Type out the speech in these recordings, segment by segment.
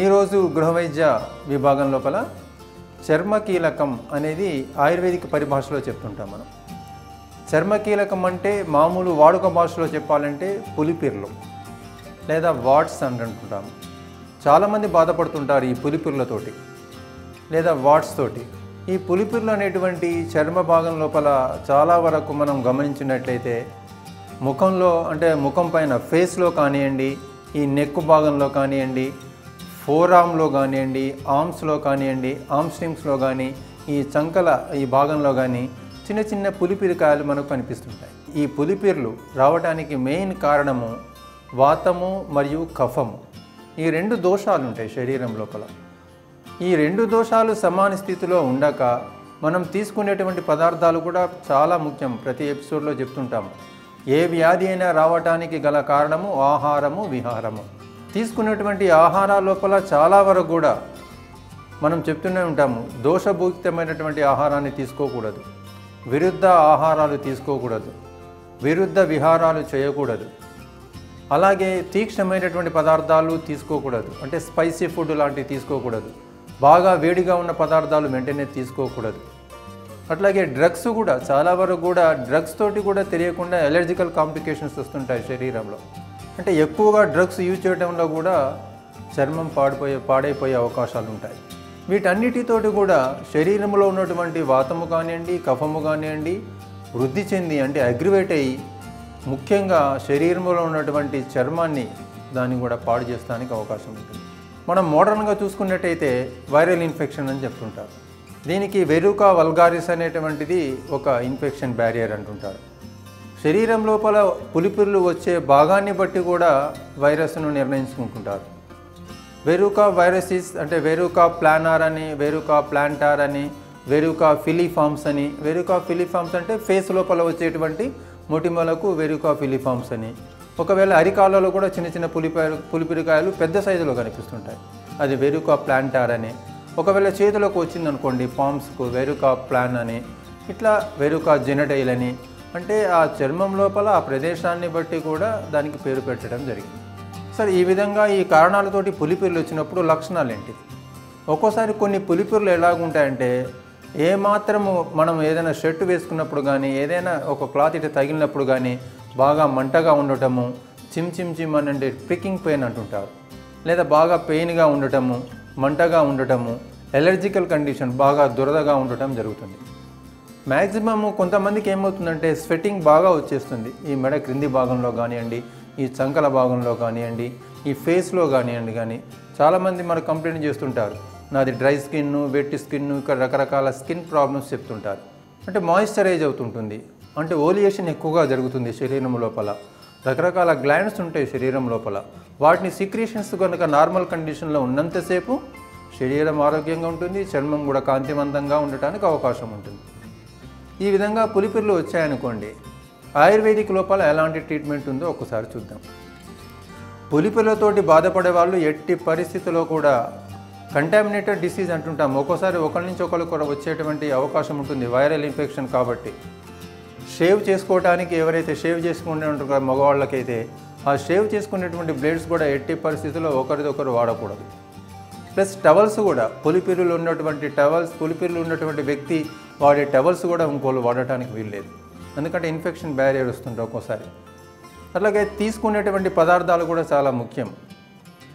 ఈరోజు గృహవైద్య విభాగం లోపల చర్మ కీలకం అనేది ఆయుర్వేదిక పరిభాషలో చెప్తుంటాం మనం. చర్మ కీలకం అంటే మామూలు వాడుక భాషలో చెప్పాలంటే పులిపిర్లు లేదా వాట్స్ అని అంటుంటాము చాలామంది బాధపడుతుంటారు ఈ పులిపిర్లతోటి లేదా వాట్స్ తోటి. ఈ పులిపిర్లు అనేటువంటి చర్మ భాగం లోపల చాలా వరకు మనం గమనించినట్లయితే ముఖంలో అంటే ముఖం పైన ఫేస్లో కానివ్వండి ఈ నెక్ భాగంలో కానివ్వండి ఫోరామ్లో కానివ్వండి ఆర్మ్స్లో కానివ్వండి ఆర్మ్ స్ట్రింగ్స్లో కానీ ఈ చంకల ఈ భాగంలో కానీ చిన్న చిన్న పులిపిరికాయలు మనకు కనిపిస్తుంటాయి. ఈ పులిపిర్లు రావడానికి మెయిన్ కారణము వాతము మరియు కఫము. ఈ రెండు దోషాలు ఉంటాయి శరీరం లోపల. ఈ రెండు దోషాలు సమాన స్థితిలో ఉండక మనం తీసుకునేటువంటి పదార్థాలు కూడా చాలా ముఖ్యం. ప్రతి ఎపిసోడ్లో చెప్తుంటాము. ఏ వ్యాధి అయినా రావటానికి గల కారణము ఆహారము విహారము. తీసుకున్నటువంటి ఆహారాల లోపల చాలా వరకు కూడా మనం చెప్తూనే ఉంటాము దోషభూక్తమైనటువంటి ఆహారాన్ని తీసుకోకూడదు. విరుద్ధ ఆహారాలు తీసుకోకూడదు. విరుద్ధ విహారాలు చేయకూడదు. అలాగే తీక్షణమైనటువంటి పదార్థాలు తీసుకోకూడదు. అంటే స్పైసీ ఫుడ్ లాంటివి తీసుకోకూడదు. బాగా వేడిగా ఉన్న పదార్థాలు వెంటనే తీసుకోకూడదు. అట్లాగే డ్రగ్స్ కూడా చాలా వరకు కూడా డ్రగ్స్ తోటి కూడా తెలియకుండా ఎలర్జికల్ కాంప్లికేషన్స్ వస్తుంటాయి శరీరంలో. అంటే ఎక్కువగా డ్రగ్స్ యూజ్ చేయడంలో కూడా చర్మం పాడిపోయే పాడైపోయే అవకాశాలు ఉంటాయి వీటన్నిటితోటి కూడా శరీరంలో ఉన్నటువంటి వాతము కానివ్వండి కఫము కానివ్వండి వృద్ధి చెంది అంటే అగ్రివేట్ అయ్యి ముఖ్యంగా శరీరంలో ఉన్నటువంటి చర్మాన్ని దాన్ని కూడా పాడు చేస్తానికి అవకాశం ఉంటుంది. మనం మోడర్న్గా చూసుకున్నట్టయితే వైరల్ ఇన్ఫెక్షన్ అని చెప్తుంటారు. దీనికి వెరుకా వల్గారిస్ అనేటువంటిది ఒక ఇన్ఫెక్షన్ బ్యారియర్ అంటుంటారు. శరీరం లోపల పులిపిర్లు వచ్చే భాగాన్ని బట్టి కూడా వైరస్ను నిర్ణయించుకుంటుంటారు. వెరుకా వైరసిస్ అంటే వెరుకా ప్లానార్ అని వెరుకా ప్లాంటార్ అని వెరుకా ఫిలిఫామ్స్ అని వెరుకా ఫిలిఫామ్స్ అంటే ఫేస్ లోపల వచ్చేటువంటి మొటిమలకు వెరుకా ఫిలిఫామ్స్ అని. ఒకవేళ అరికాలలో కూడా చిన్న చిన్న పులిపాయలు పులిపిరికాయలు పెద్ద సైజులో కనిపిస్తుంటాయి. అది వెరుకా ప్లాంటార్ అని. ఒకవేళ చేతిలోకి వచ్చిందనుకోండి పామ్స్కు వెరుకా ప్లాన్ అని ఇట్లా వెరుకా జెనటైల్ అని అంటే ఆ చర్మం లోపల ఆ ప్రదేశాన్ని బట్టి కూడా దానికి పేరు పెట్టడం జరిగింది. సరే ఈ విధంగా ఈ కారణాలతోటి పులిపిర్లు వచ్చినప్పుడు లక్షణాలు ఏంటి ఒక్కోసారి కొన్ని పులిపిర్లు ఎలాగుంటాయంటే ఏ మాత్రము మనం ఏదైనా షర్ట్ వేసుకున్నప్పుడు కానీ ఏదైనా ఒక క్లాత్ ఇటు తగిలినప్పుడు కానీ బాగా మంటగా ఉండటము చిమ్ చిమ్ చిమ్ అని అంటే ప్రికింగ్ పెయిన్ అంటుంటారు. లేదా బాగా పెయిన్గా ఉండటము మంటగా ఉండటము ఎలర్జికల్ కండిషన్ బాగా దురదగా ఉండటం జరుగుతుంది. మ్యాక్సిమమ్ కొంతమందికి ఏమవుతుందంటే స్వెట్టింగ్ బాగా వచ్చేస్తుంది. ఈ మెడ క్రింది భాగంలో కానివ్వండి ఈ చంకల భాగంలో కానివ్వండి ఈ ఫేస్లో కానివ్వండి కానీ చాలామంది మనకు కంప్లైంట్ చేస్తుంటారు. నాది డ్రై స్కిన్ వెట్ స్కిన్ ఇక్కడ రకరకాల స్కిన్ ప్రాబ్లమ్స్ చెప్తుంటారు. అంటే మాయిశ్చరైజ్ అవుతుంటుంది. అంటే ఓలియేషన్ ఎక్కువగా జరుగుతుంది శరీరం లోపల. రకరకాల గ్లాండ్స్ ఉంటాయి శరీరం లోపల. వాటిని సీక్రేషన్స్ కనుక నార్మల్ కండిషన్లో ఉన్నంతసేపు శరీరం ఆరోగ్యంగా ఉంటుంది చర్మం కూడా కాంతివంతంగా ఉండటానికి అవకాశం ఉంటుంది. ఈ విధంగా పులిపిర్లు వచ్చాయనుకోండి ఆయుర్వేదిక్ లోపల ఎలాంటి ట్రీట్మెంట్ ఉందో ఒకసారి చూద్దాం. పులిపిర్లతోటి బాధపడే వాళ్ళు ఎట్టి పరిస్థితిలో కూడా కంటామినేటెడ్ డిసీజ్ అంటుంటాం. ఒక్కోసారి ఒకరి నుంచి ఒకరు కూడా వచ్చేటువంటి అవకాశం ఉంటుంది వైరల్ ఇన్ఫెక్షన్ కాబట్టి. షేవ్ చేసుకోవడానికి ఎవరైతే షేవ్ చేసుకునే ఉంటారో మగవాళ్ళకైతే ఆ షేవ్ చేసుకునేటువంటి బ్లేడ్స్ కూడా ఎట్టి పరిస్థితుల్లో ఒకరిదొకరు వాడకూడదు. ప్లస్ టవల్స్ కూడా పులిపిరులు ఉన్నటువంటి టవల్స్ పులిపిరులు ఉన్నటువంటి వ్యక్తి వాడే టవల్స్ కూడా ఇంకోళ్ళు వాడటానికి వీల్లేదు. ఎందుకంటే ఇన్ఫెక్షన్ బ్యారియర్ వస్తుంటే ఒక్కోసారి. అట్లాగే తీసుకునేటువంటి పదార్థాలు కూడా చాలా ముఖ్యం.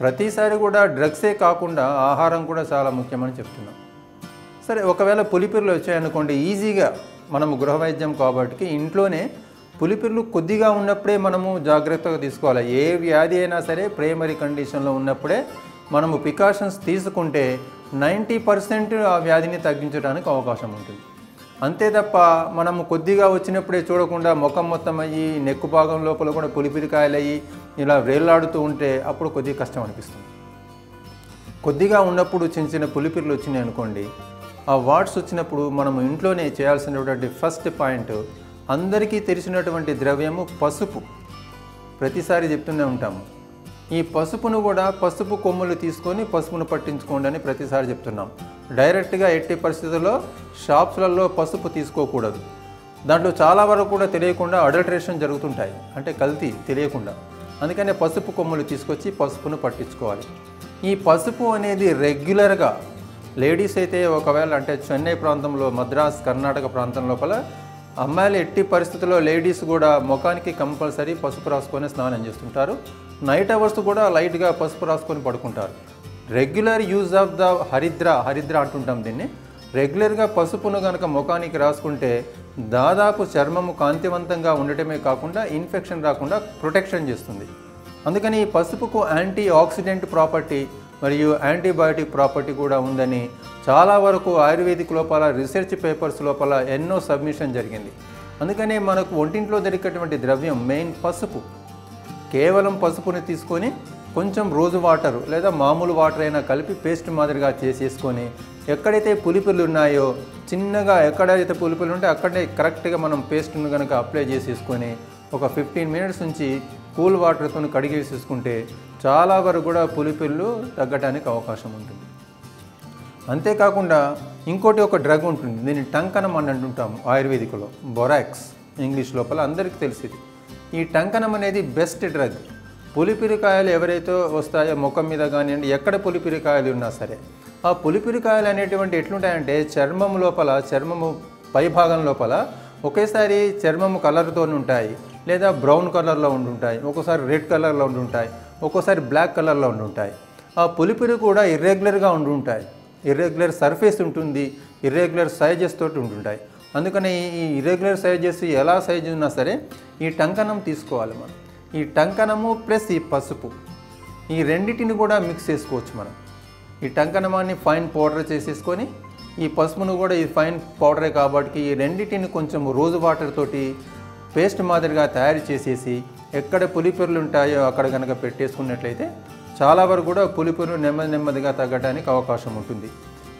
ప్రతిసారి కూడా డ్రగ్సే కాకుండా ఆహారం కూడా చాలా ముఖ్యమని చెప్తున్నాం. సరే ఒకవేళ పులిపిర్లు వచ్చాయనుకోండి ఈజీగా మనము గృహ వైద్యం కాబట్టి ఇంట్లోనే పులిపిర్లు కొద్దిగా ఉన్నప్పుడే మనము జాగ్రత్తగా తీసుకోవాలి. ఏ వ్యాధి అయినా సరే ప్రైమరీ కండిషన్లో ఉన్నప్పుడే మనము ప్రికాషన్స్ తీసుకుంటే నైంటీ పర్సెంట్ ఆ వ్యాధిని తగ్గించడానికి అవకాశం ఉంటుంది. అంతే తప్ప మనము కొద్దిగా వచ్చినప్పుడే చూడకుండా ముఖం మొత్తం అయ్యి నెక్కు భాగం లోపల కూడా పులిపిరికాయలు అయ్యి ఇలా వేలాడుతూ ఉంటే అప్పుడు కొద్దిగా కష్టం అనిపిస్తుంది. కొద్దిగా ఉన్నప్పుడు చిన్న చిన్న పులిపిర్లు వచ్చినాయి అనుకోండి ఆ వార్డ్స్ వచ్చినప్పుడు మనం ఇంట్లోనే చేయాల్సినటువంటి ఫస్ట్ పాయింట్ అందరికీ తెలిసినటువంటి ద్రవ్యము పసుపు. ప్రతిసారి చెప్తూనే ఉంటాము. ఈ పసుపును కూడా పసుపు కొమ్ములు తీసుకొని పసుపును పట్టించుకోండి అని ప్రతిసారి చెప్తున్నాం. డైరెక్ట్గా ఎట్టి పరిస్థితుల్లో షాప్స్లలో పసుపు తీసుకోకూడదు. దాంట్లో చాలా వరకు కూడా తెలియకుండా అడల్ట్రేషన్ జరుగుతుంటాయి. అంటే కల్తీ తెలియకుండా. అందుకనే పసుపు కొమ్ములు తీసుకొచ్చి పసుపును పట్టించుకోవాలి. ఈ పసుపు అనేది రెగ్యులర్గా లేడీస్ అయితే ఒకవేళ అంటే చెన్నై ప్రాంతంలో మద్రాస్ కర్ణాటక ప్రాంతం లోపల అమ్మాయిలు ఎట్టి పరిస్థితుల్లో లేడీస్ కూడా ముఖానికి కంపల్సరీ పసుపు రాసుకొని స్నానం చేస్తుంటారు. నైట్ అవర్స్ కూడా లైట్గా పసుపు రాసుకొని పడుకుంటారు. రెగ్యులర్ యూజ్ ఆఫ్ ద హరిద్ర హరిద్ర అంటుంటాం దీన్ని. రెగ్యులర్గా పసుపును కనుక ముఖానికి రాసుకుంటే దాదాపు చర్మము కాంతివంతంగా ఉండటమే కాకుండా ఇన్ఫెక్షన్ రాకుండా ప్రొటెక్షన్ చేస్తుంది. అందుకని ఈ పసుపుకు యాంటీ ఆక్సిడెంట్ ప్రాపర్టీ మరియు యాంటీబయాటిక్ ప్రాపర్టీ కూడా ఉందని చాలా వరకు ఆయుర్వేదిక్ లోపల రీసెర్చ్ పేపర్స్ లోపల ఎన్నో సబ్మిషన్ జరిగింది. అందుకనే మనకు ఒంటింట్లో దొరికేటువంటి ద్రవ్యం మెయిన్ పసుపు. కేవలం పసుపుని తీసుకొని కొంచెం రోజు వాటర్ లేదా మామూలు వాటర్ అయినా కలిపి పేస్ట్ మాదిరిగా చేసేసుకొని ఎక్కడైతే పులిపులు ఉన్నాయో చిన్నగా ఎక్కడైతే పులిపులు ఉంటే అక్కడే కరెక్ట్గా మనం పేస్ట్ను కనుక అప్లై చేసేసుకొని ఒక ఫిఫ్టీన్ మినిట్స్ నుంచి కూల్ వాటర్తో కడిగేసేసుకుంటే చాలా వరకు కూడా పులిపిల్లు తగ్గడానికి అవకాశం ఉంటుంది. అంతేకాకుండా ఇంకోటి ఒక డ్రగ్ ఉంటుంది. దీన్ని టంకనం అని అంటుంటాము ఆయుర్వేదికలో బొరాక్స్ ఇంగ్లీష్ లోపల అందరికీ తెలిసింది. ఈ టంకనం అనేది బెస్ట్ డ్రగ్. పులిపిరికాయలు ఎవరైతే వస్తాయో ముఖం మీద కానివ్వండి ఎక్కడ పులిపిరికాయలు ఉన్నా సరే ఆ పులిపిరికాయలు అనేటువంటి ఎట్లుంటాయంటే చర్మం లోపల చర్మము పై భాగం లోపల ఒకేసారి చర్మము కలర్తో ఉంటాయి. లేదా బ్రౌన్ కలర్లో ఉండుంటాయి ఒక్కోసారి రెడ్ కలర్లో ఉండుంటాయి ఒక్కోసారి బ్లాక్ కలర్లో ఉండుంటాయి ఆ పులిపిలు కూడా ఇర్రెగ్యులర్గా ఉండుంటాయి ఇర్రెగ్యులర్ సర్ఫేస్ ఉంటుంది ఇర్రెగ్యులర్ సైజెస్ తోటి ఉంటుంటాయి అందుకని ఈ ఇర్రెగ్యులర్ సైజెస్ ఎలా సైజు ఉన్నా సరే ఈ టంకనం తీసుకోవాలి మనం. ఈ టంకనము ప్లస్ ఈ పసుపు ఈ రెండిటిని కూడా మిక్స్ చేసుకోవచ్చు మనం. ఈ టంకనమాన్ని ఫైన్ పౌడర్ చేసేసుకొని ఈ పసుపును కూడా ఈ ఫైన్ పౌడరే కాబట్టి ఈ రెండింటిని కొంచెం రోజు వాటర్ తోటి పేస్ట్ మాదిరిగా తయారు చేసేసి ఎక్కడ పులిపొరలు ఉంటాయో అక్కడ కనుక పెట్టేసుకున్నట్లయితే చాలా వరకు కూడా పులిపొరు నెమ్మది నెమ్మదిగా తగ్గడానికి అవకాశం ఉంటుంది.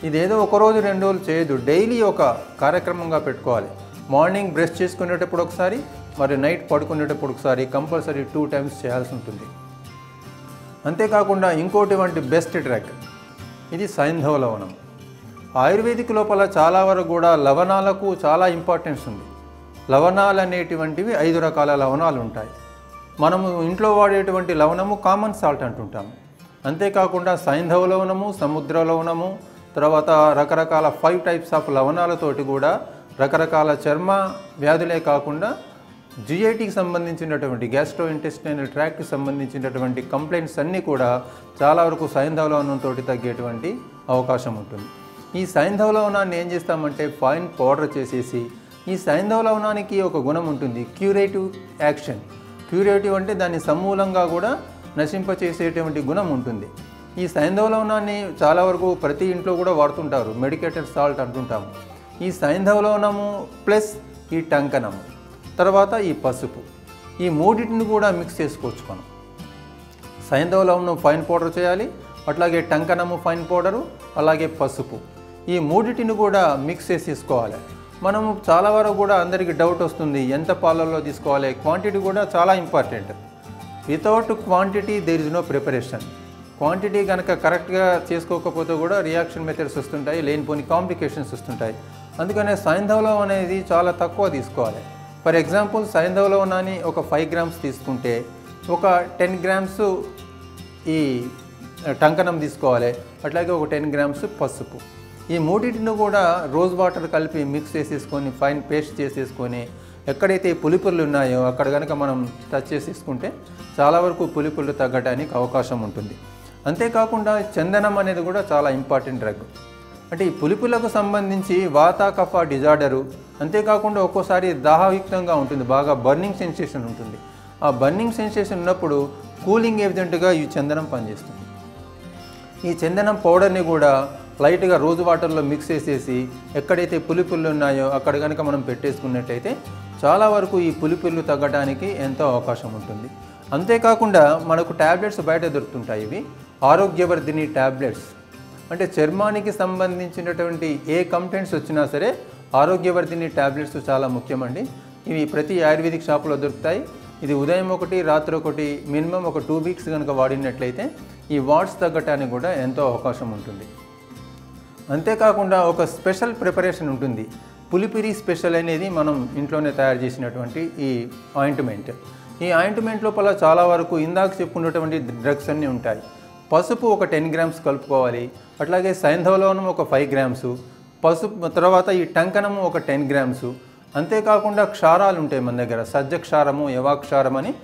ఇదేదో ఒక రోజు రెండు రోజులు చేయదు డైలీ ఒక కార్యక్రమంగా పెట్టుకోవాలి. మార్నింగ్ బ్రష్ చేసుకునేటప్పుడు ఒకసారి మరి నైట్ పడుకునేటప్పుడు ఒకసారి కంపల్సరీ టూ టైమ్స్ చేయాల్సి ఉంటుంది. అంతేకాకుండా ఇంకోటి వంటి బెస్ట్ ట్రాక్ ఇది సైంధవ లవణం. ఆయుర్వేదిక్ లోపల చాలా వరకు కూడా లవణాలకు చాలా ఇంపార్టెన్స్ ఉంది. లవణాలు అనేటువంటివి ఐదు రకాల లవణాలు ఉంటాయి మనము ఇంట్లో వాడేటువంటి లవణము కామన్ సాల్ట్ అంటుంటాము. అంతేకాకుండా సైంధవ లవణము సముద్ర లవణము తర్వాత రకరకాల ఫైవ్ టైప్స్ ఆఫ్ లవణాలతోటి కూడా రకరకాల చర్మ వ్యాధులే కాకుండా జిఐటికి సంబంధించినటువంటి గ్యాస్ట్రో ఇంటెస్టైనల్ ట్రాక్ట్కి సంబంధించినటువంటి కంప్లైంట్స్ అన్నీ కూడా చాలా వరకు సైంధవ లవణంతో తగ్గేటువంటి అవకాశం ఉంటుంది. ఈ సైంధవ లవణాన్ని ఏం చేస్తామంటే ఫైన్ పౌడర్ చేసేసి ఈ సైంధవ లవణానికి ఒక గుణం ఉంటుంది క్యూరేటివ్ యాక్షన్ క్యూరేటివ్ అంటే దాన్ని సమూలంగా కూడా నశింపచేసేటువంటి గుణం ఉంటుంది. ఈ సైంధవ లవణాన్ని చాలా వరకు ప్రతి ఇంట్లో కూడా వాడుతుంటారు మెడికేటెడ్ సాల్ట్ అంటుంటాము. ఈ సైంధవ లవణము ప్లస్ ఈ టంకనము తర్వాత ఈ పసుపు. ఈ మూడింటిని కూడా మిక్స్ చేసుకోవచ్చు మనం. సైంధవ లవణం ఫైన్ పౌడర్ చేయాలి అట్లాగే టంకనము ఫైన్ పౌడరు అలాగే పసుపు. ఈ మూడింటిని కూడా మిక్స్ చేసి తీసుకోవాలి మనము చాలా వరకు కూడా అందరికీ డౌట్ వస్తుంది ఎంత పాలల్లో తీసుకోవాలి? క్వాంటిటీ కూడా చాలా important without quantity there is no preparation quantity కనుక కరెక్ట్గా చేసుకోకపోతే కూడా రియాక్షన్ మెథడ్స్ వస్తుంటాయి లేనిపోని కాంప్లికేషన్స్ వస్తుంటాయి. అందుకనే సైంధవలం అనేది చాలా తక్కువ తీసుకోవాలి. ఫర్ ఎగ్జాంపుల్ సైంధవలవనాన్ని ఒక ఫైవ్ గ్రామ్స్ తీసుకుంటే ఒక టెన్ గ్రామ్స్ ఈ టంకనం తీసుకోవాలి. అట్లాగే ఒక టెన్ గ్రామ్స్ పసుపు. ఈ మూడింటిని కూడా రోజ్ వాటర్ కలిపి మిక్స్ చేసేసుకొని ఫైన్ పేస్ట్ చేసేసుకొని ఎక్కడైతే పులిపుర్లు ఉన్నాయో అక్కడ కనుక మనం టచ్ చేసేసుకుంటే చాలా వరకు పులిపుర్లు తగ్గడానికి అవకాశం ఉంటుంది. అంతేకాకుండా చందనం అనేది కూడా చాలా ఇంపార్టెంట్ డ్రగ్. అంటే ఈ పులిపులకు సంబంధించి వాత కఫ డిజార్డరు అంతేకాకుండా ఒక్కోసారి దాహయుక్తంగా ఉంటుంది బాగా బర్నింగ్ సెన్సేషన్ ఉంటుంది. ఆ బర్నింగ్ సెన్సేషన్ ఉన్నప్పుడు కూలింగ్ ఏజెంట్గా ఈ చందనం పనిచేస్తుంది. ఈ చందనం పౌడర్ని కూడా లైట్గా రోజు వాటర్లో మిక్స్ చేసేసి ఎక్కడైతే పులిపుల్లు ఉన్నాయో అక్కడ కనుక మనం పెట్టేసుకున్నట్టయితే చాలా వరకు ఈ పులిపిల్లు తగ్గడానికి ఎంతో అవకాశం ఉంటుంది. అంతేకాకుండా మనకు ట్యాబ్లెట్స్ బయట దొరుకుతుంటాయి ఇవి. ఆరోగ్యవర్ధిని ట్యాబ్లెట్స్ అంటే చర్మానికి సంబంధించినటువంటి ఏ కంప్లైంట్స్ వచ్చినా సరే ఆరోగ్యవర్ధిని ట్యాబ్లెట్స్ చాలా ముఖ్యమండి. ఇవి ప్రతి ఆయుర్వేదిక్ షాపులో దొరుకుతాయి. ఇది ఉదయం ఒకటి రాత్రి ఒకటి మినిమం ఒక టూ వీక్స్ కనుక వాడినట్లయితే ఈ వాట్స్ తగ్గటానికి కూడా ఎంతో అవకాశం ఉంటుంది. అంతేకాకుండా ఒక స్పెషల్ ప్రిపరేషన్ ఉంటుంది. పులిపిరి స్పెషల్ అనేది మనం ఇంట్లోనే తయారు చేసినటువంటి ఈ ఆయింట్మెంట్. ఈ ఆయింట్మెంట్ లోపల చాలా వరకు ఇందాక చెప్పుకున్నటువంటి డ్రగ్స్ అన్నీ ఉంటాయి. పసుపు ఒక టెన్ గ్రామ్స్ కలుపుకోవాలి. అట్లాగే సైంధవలోనం ఒక ఫైవ్ గ్రామ్స్. పసుపు తర్వాత ఈ టంకనము ఒక టెన్ గ్రామ్స్. అంతేకాకుండా క్షారాలు ఉంటాయి మన దగ్గర. సజ్జ క్షారము యవాక్షారం అని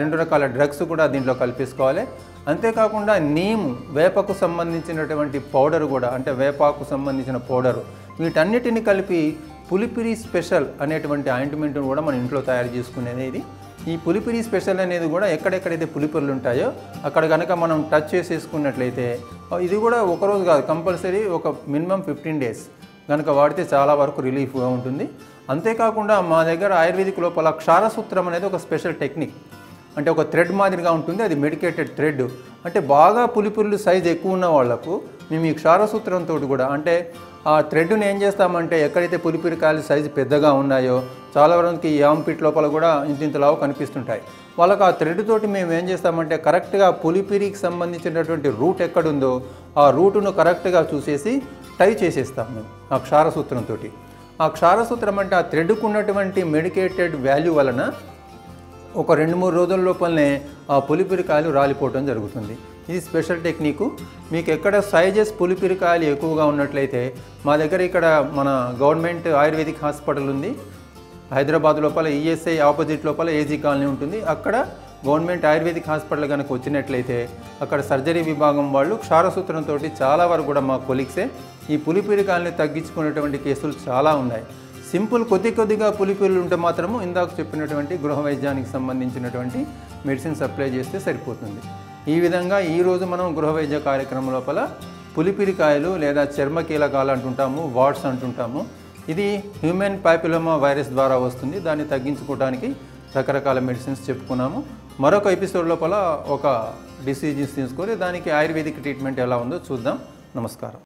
రెండు రకాల డ్రగ్స్ కూడా దీంట్లో కల్పించుకోవాలి అంతేకాకుండా నీము వేపకు సంబంధించినటువంటి పౌడర్ కూడా అంటే వేపాకు సంబంధించిన పౌడరు వీటన్నిటిని కలిపి పులిపిరి స్పెషల్ అనేటువంటి ఆయింట్మెంట్ను కూడా మన ఇంట్లో తయారు చేసుకునేది ఈ పులిపిరి స్పెషల్ అనేది కూడా ఎక్కడెక్కడైతే పులిపిరులు ఉంటాయో అక్కడ కనుక మనం టచ్ చేసేసుకున్నట్లయితే ఇది కూడా ఒకరోజు కాదు కంపల్సరీ ఒక మినిమం ఫిఫ్టీన్ డేస్ కనుక వాడితే చాలా వరకు రిలీఫ్గా ఉంటుంది. అంతేకాకుండా మా దగ్గర ఆయుర్వేదిక్ లోపల క్షారసూత్రం అనేది ఒక స్పెషల్ టెక్నిక్. అంటే ఒక థ్రెడ్ మాదిరిగా ఉంటుంది అది మెడికేటెడ్ థ్రెడ్ అంటే బాగా పులిపురులు సైజ్ ఎక్కువ ఉన్న వాళ్ళకు మేము ఈ క్షారసూత్రంతో కూడా అంటే ఆ థ్రెడ్ని ఏం చేస్తామంటే ఎక్కడైతే పులిపిరికాయలు సైజు పెద్దగా ఉన్నాయో చాలా వరకు ఈ ఆంపిట్ లోపల కూడా ఇంత ఇంతలావు కనిపిస్తుంటాయి. వాళ్ళకి ఆ థ్రెడ్ తోటి మేము ఏం చేస్తామంటే కరెక్ట్గా పులిపిరికి సంబంధించినటువంటి రూట్ ఎక్కడుందో ఆ రూటును కరెక్ట్గా చూసేసి టై చేసేస్తాం మేము ఆ క్షారసూత్రంతో ఆ క్షారసూత్రం అంటే ఆ థ్రెడ్కు ఉన్నటువంటి మెడికేటెడ్ వాల్యూ వలన ఒక రెండు మూడు రోజుల లోపలనే ఆ పులిపిరికాయలు రాలిపోవడం జరుగుతుంది. ఇది స్పెషల్ టెక్నిక్. మీకు ఎక్కడ సైజెస్ పులిపిరికాయలు ఎక్కువగా ఉన్నట్లయితే మా దగ్గర ఇక్కడ మన గవర్నమెంట్ ఆయుర్వేదిక్ హాస్పిటల్ ఉంది. హైదరాబాద్ లోపల ఈఎస్ఐ ఆపోజిట్ లోపల ఏజీ కాలనీ ఉంటుంది. అక్కడ గవర్నమెంట్ ఆయుర్వేదిక్ హాస్పిటల్ కనుక వచ్చినట్లయితే అక్కడ సర్జరీ విభాగం వాళ్ళు క్షారసూత్రంతో చాలా వరకు కూడా మా కొలిక్సే ఈ పులిపిరికాయలని తగ్గించుకునేటువంటి కేసులు చాలా ఉన్నాయి. సింపుల్ కొద్ది కొద్దిగా పులిపిల్లు ఉంటే మాత్రము ఇందాక చెప్పినటువంటి గృహ వైద్యానికి సంబంధించినటువంటి మెడిసిన్ సప్లై చేస్తే సరిపోతుంది. ఈ విధంగా ఈరోజు మనం గృహ వైద్య కార్యక్రమం లోపల పులిపిరికాయలు లేదా చర్మ కీలకాలు అంటుంటాము వాట్స్ అంటుంటాము. ఇది హ్యూమన్ పాపిలోమా వైరస్ ద్వారా వస్తుంది. దాన్ని తగ్గించుకోవడానికి రకరకాల మెడిసిన్స్ చెప్పుకున్నాము. మరొక ఎపిసోడ్ లోపల ఒక డిసీజెస్ తీసుకొని దానికి ఆయుర్వేదిక్ ట్రీట్మెంట్ ఎలా ఉందో చూద్దాం. నమస్కారం.